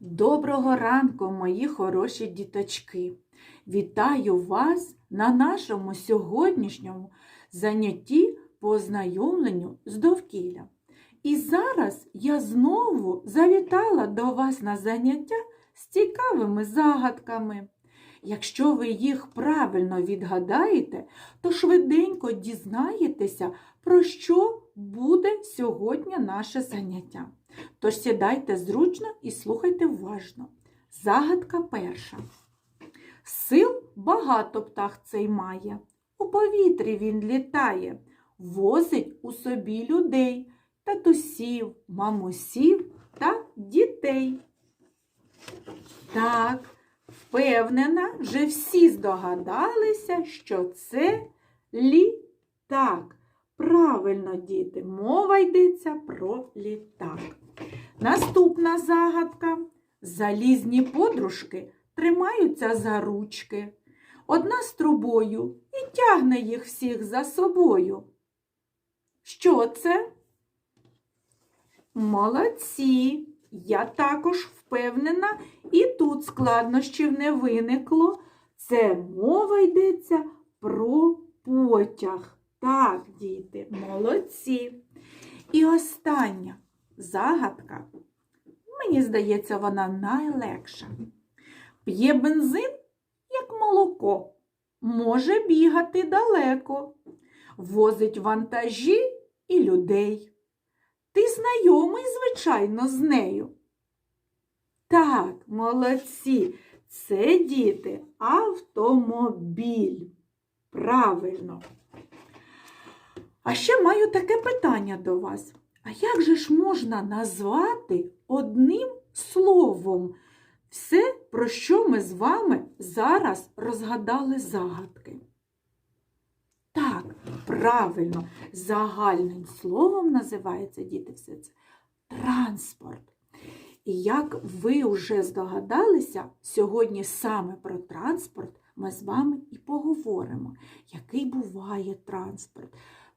Доброго ранку, мої хороші діточки! Вітаю вас на нашому сьогоднішньому занятті по ознайомленню з довкіллям. І зараз я знову завітала до вас на заняття з цікавими загадками. Якщо ви їх правильно відгадаєте, то швиденько дізнаєтеся, про що буде сьогодні наше заняття. Тож сідайте зручно і слухайте уважно. Загадка перша. Сил багато птах цей має. У повітрі він літає, возить у собі людей, татусів, мамусів та дітей. Так, впевнена, вже всі здогадалися, що це літак. Правильно, діти, мова йдеться про літак. Наступна загадка. Залізні подружки тримаються за ручки. Одна з трубою і тягне їх всіх за собою. Що це? Молодці! Я також впевнена, і тут складнощів не виникло. Це мова йдеться про потяг. Так, діти, молодці. І остання загадка. Мені здається, вона найлегша. П'є бензин, як молоко, може бігати далеко, возить вантажі і людей. Ти знайомий, звичайно, з нею. Так, молодці, це діти автомобіль. Правильно. А ще маю таке питання до вас. А як же ж можна назвати одним словом все, про що ми з вами зараз розгадали загадки? Так, правильно, загальним словом називається діти все це транспорт. І як ви вже здогадалися, сьогодні саме про транспорт ми з вами і поговоримо, який буває транспорт,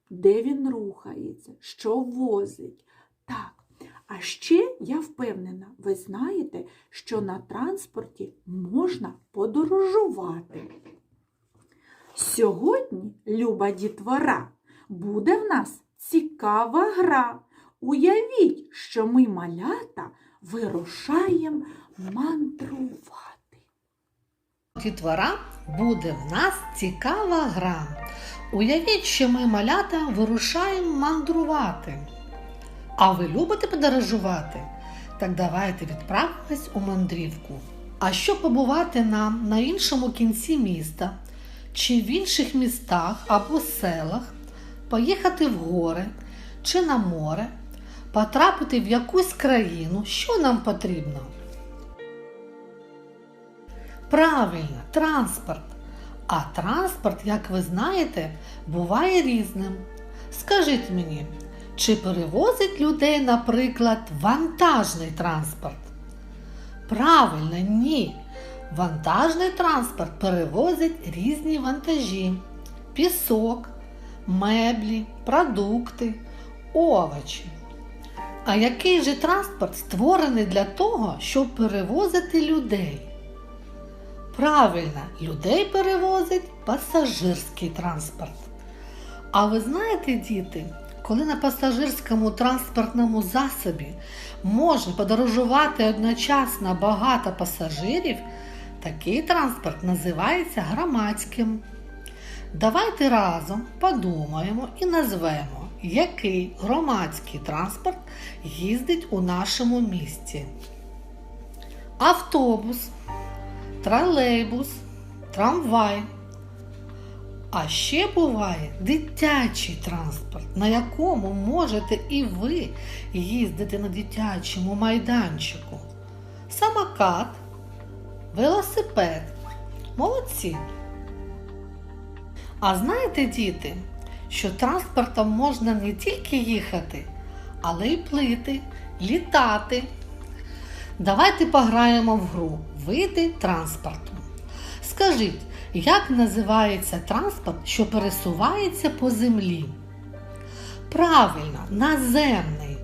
де він рухається, що возить. Так. А ще я впевнена, ви знаєте, що на транспорті можна подорожувати. Сьогодні, люба дітвора, буде в нас цікава гра. Уявіть, що ми малята вирушаємо мандрувати. Дітвора буде в нас цікава гра. Уявіть, що ми малята вирушаємо мандрувати. А ви любите подорожувати? Так давайте відправимось у мандрівку. А щоб побувати нам на іншому кінці міста, чи в інших містах або селах, поїхати в гори чи на море, потрапити в якусь країну, що нам потрібно? Правильно, транспорт. А транспорт, як ви знаєте, буває різним. Скажіть мені, чи перевозить людей, наприклад, вантажний транспорт? Правильно, ні. Вантажний транспорт перевозить різні вантажі, пісок, меблі, продукти, овочі. А який же транспорт створений для того, щоб перевозити людей? Правильно, людей перевозить пасажирський транспорт. А ви знаєте, діти, коли на пасажирському транспортному засобі може подорожувати одночасно багато пасажирів, такий транспорт називається громадським. Давайте разом подумаємо і назвемо, який громадський транспорт їздить у нашому місті. Автобус, тролейбус, трамвай. А ще буває дитячий транспорт, на якому можете і ви їздити на дитячому майданчику. Самокат, велосипед. Молодці. А знаєте, діти, що транспортом можна не тільки їхати, але й плити, літати. Давайте пограємо в гру види транспорту. Скажіть, як називається транспорт, що пересувається по землі? Правильно, наземний.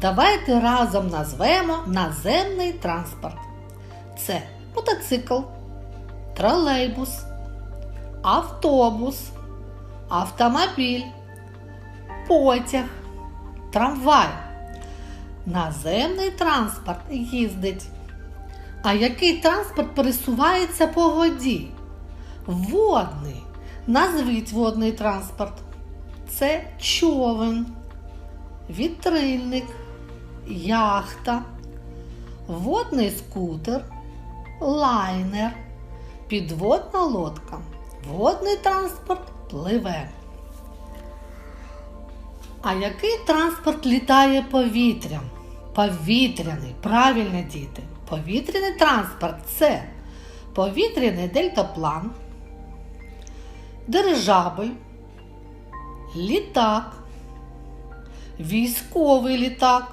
Давайте разом назвемо наземний транспорт. Це мотоцикл, тролейбус, автобус, автомобіль, потяг, трамвай. Наземний транспорт їздить. А який транспорт пересувається по воді? Водний. Назвіть водний транспорт. Це човен, вітрильник, яхта, водний скутер, лайнер, підводна лодка. Водний транспорт пливе. А який транспорт літає повітрям? Повітряний, правильно, діти. Повітряний транспорт це повітряний дельтаплан, дирижабль, літак, військовий літак,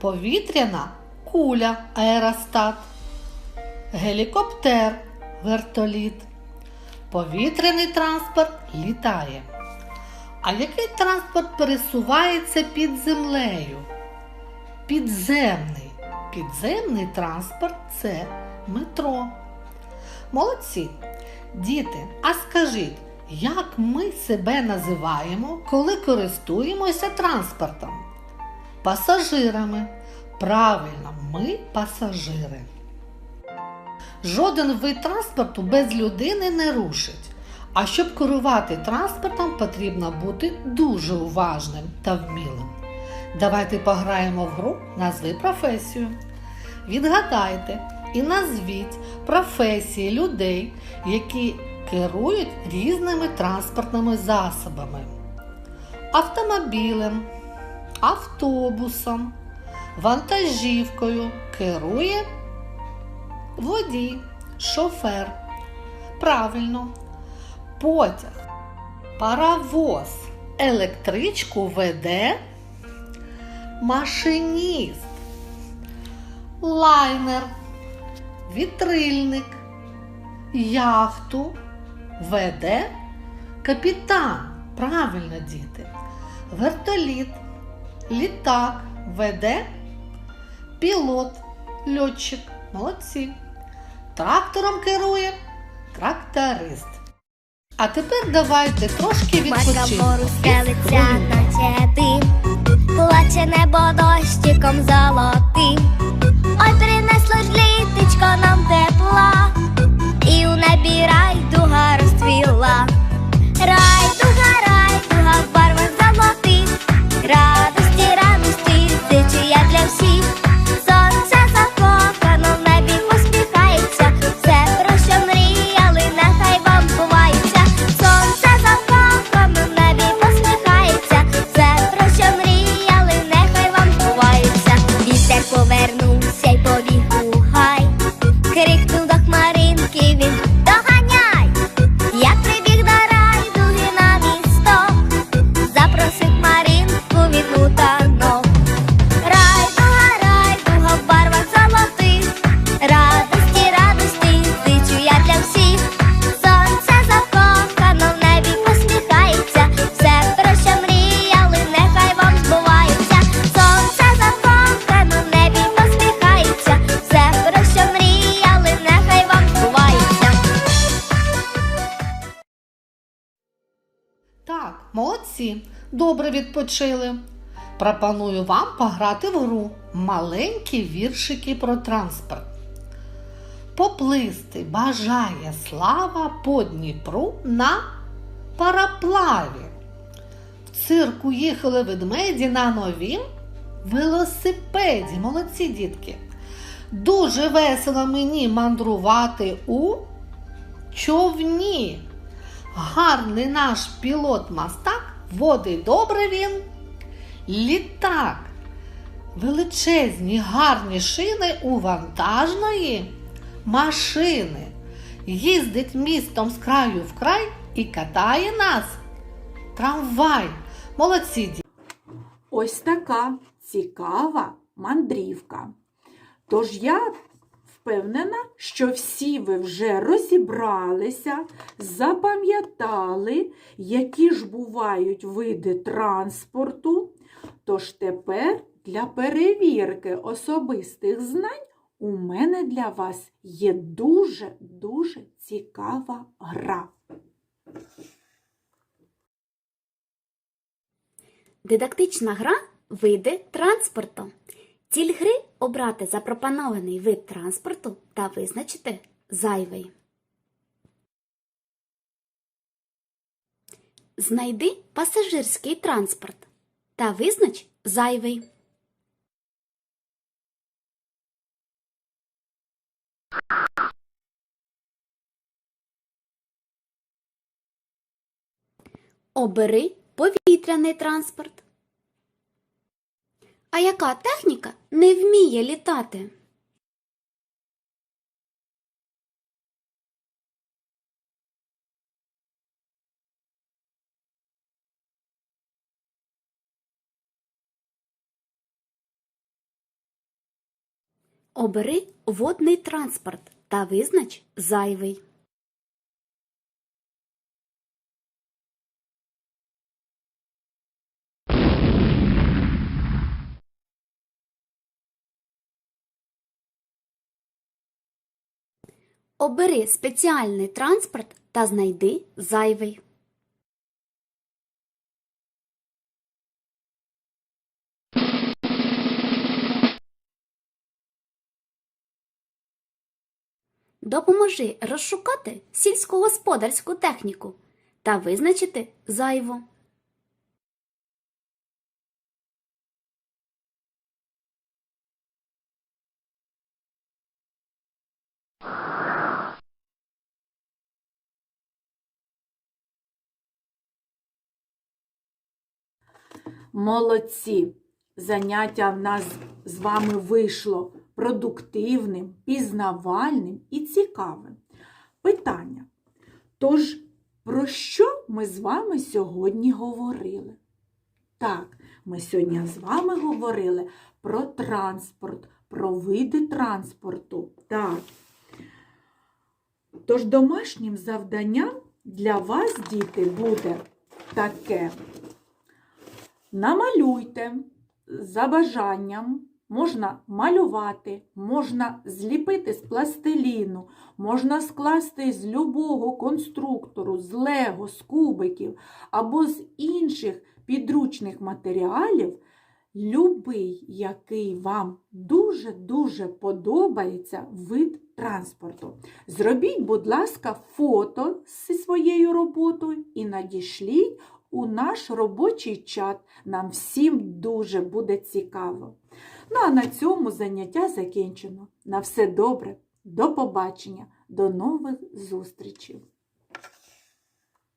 повітряна куля аеростат, гелікоптер, вертоліт. Повітряний транспорт літає. А який транспорт пересувається під землею? Підземний. Підземний транспорт це метро. Молодці. Діти, а скажіть, як ми себе називаємо, коли користуємося транспортом? Пасажирами. Правильно, ми пасажири. Жоден вид транспорту без людини не рушить. А щоб керувати транспортом, потрібно бути дуже уважним та вмілим. Давайте пограємо в гру назви професію. Відгадайте і назвіть професії людей, які керують різними транспортними засобами: автомобілем, автобусом, вантажівкою керує водій, шофер. Правильно, потяг, паровоз, електричку веде машиніст, лайнер, вітрильник, яхту веде капітан. Правильно, діти. Вертоліт, літак веде пілот, льотчик. Молодці. Трактором керує тракторист. А тепер давайте трошки відпочинемо. Плаче небо дощиком золотим. Ой, принесло ж добре відпочили. Пропоную вам пограти в гру маленькі віршики про транспорт. Поплисти бажає слава по Дніпру на параплаві. В цирку їхали ведмеді на новім велосипеді. Молодці дітки. Дуже весело мені мандрувати у човні. Гарний наш пілот мастак, водить добре він. Літак. Величезні гарні шини у вантажної машини. Їздить містом з краю в край і катає нас. Трамвай. Молодці. Ось така цікава мандрівка. Тож я впевнена, що всі ви вже розібралися, запам'ятали, які ж бувають види транспорту. Тож тепер для перевірки особистих знань у мене для вас є дуже-дуже цікава гра. Дидактична гра види транспорту. Ціль гри обрати запропонований вид транспорту та визначити зайвий. Знайди пасажирський транспорт та визнач зайвий. Обери повітряний транспорт. А яка техніка не вміє літати? Обери водний транспорт та визнач зайвий. Обери спеціальний транспорт та знайди зайвий. Допоможи розшукати сільськогосподарську техніку та визначити зайву. Молодці! Заняття в нас з вами вийшло продуктивним, пізнавальним і цікавим. Питання. Тож, про що ми з вами сьогодні говорили? Так, ми сьогодні з вами говорили про транспорт, про види транспорту. Так. Тож домашнім завданням для вас, діти, буде таке. Намалюйте за бажанням. Можна малювати, можна зліпити з пластиліну, можна скласти з любого конструктору, з лего, з кубиків або з інших підручних матеріалів, любий, який вам дуже-дуже подобається вид транспорту. Зробіть, будь ласка, фото зі своєю роботою і надішліть у наш робочий чат. Нам всім дуже буде цікаво. Ну а на цьому заняття закінчено. На все добре, до побачення, до нових зустрічей!